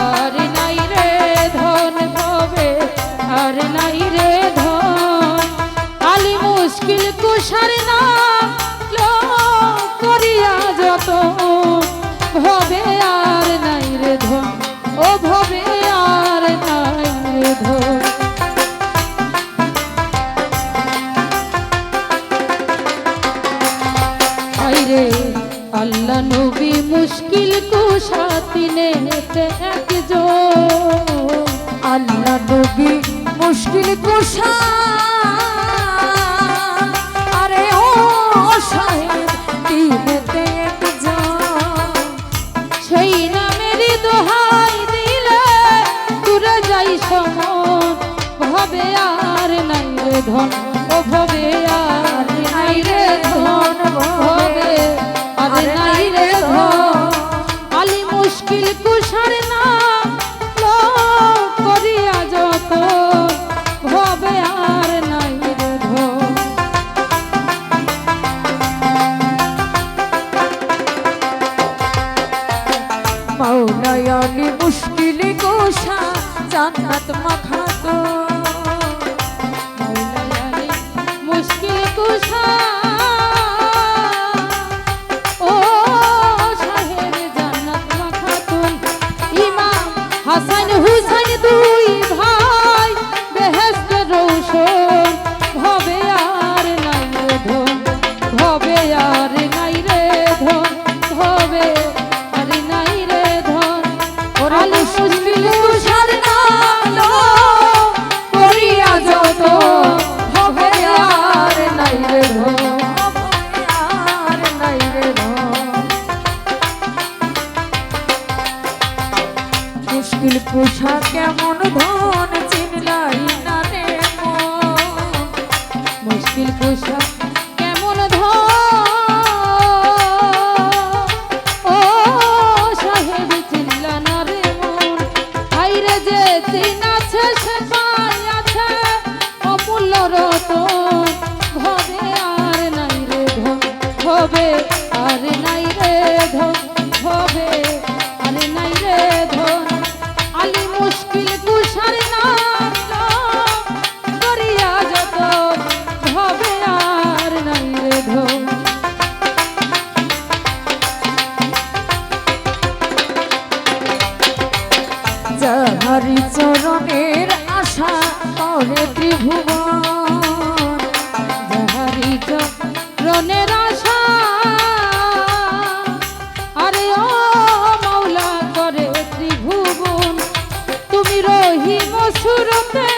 আর নাই রে ধন ভবে আর নাই রে ধন। আলি মুশকিল কুশার নাম করিয়া যত ভবে আর নাই রে ধন, ও ভবে আর নাই রে ধন। আইরে আল্লাহ নবী, মুশকিল কুশাতিনে একজন আল্লাহ নবী, মুশকিল কুশা রে ধন ও ভবে আর নাই রে ধন ভবে আর নাই রে ধন, আলি মুশকিল কুশার নাম লো করিয়া যত ভবে আর নাই রে ধন। মাওলায়ালি মুশকিল কুশা, জান্নাত মাখাতো শাকিল পোষা কেমন ধন চিনলাই না রে মুশকিল পোষা কেমন ধন। ও না রে মন। রে যে চিন আছে সে পাই আছে। অমূল্য রতন, ভবে আর নাই রে ধন। ভবে আর নাই রে ধন, ভবে হরিচরণের আশা করে ত্রিভুবন। হরিচরণের আশা আরে ও মৌলা করে ত্রিভুবন। তুমি রহিম সুরতে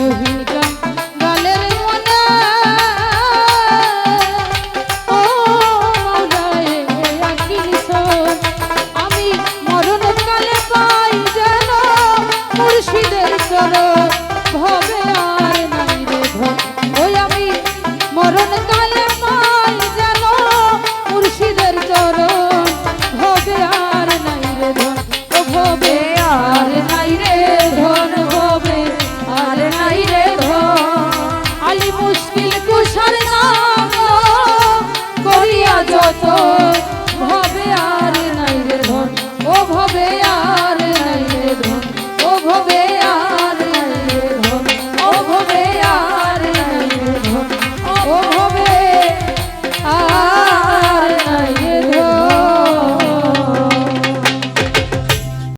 Mm-hmm.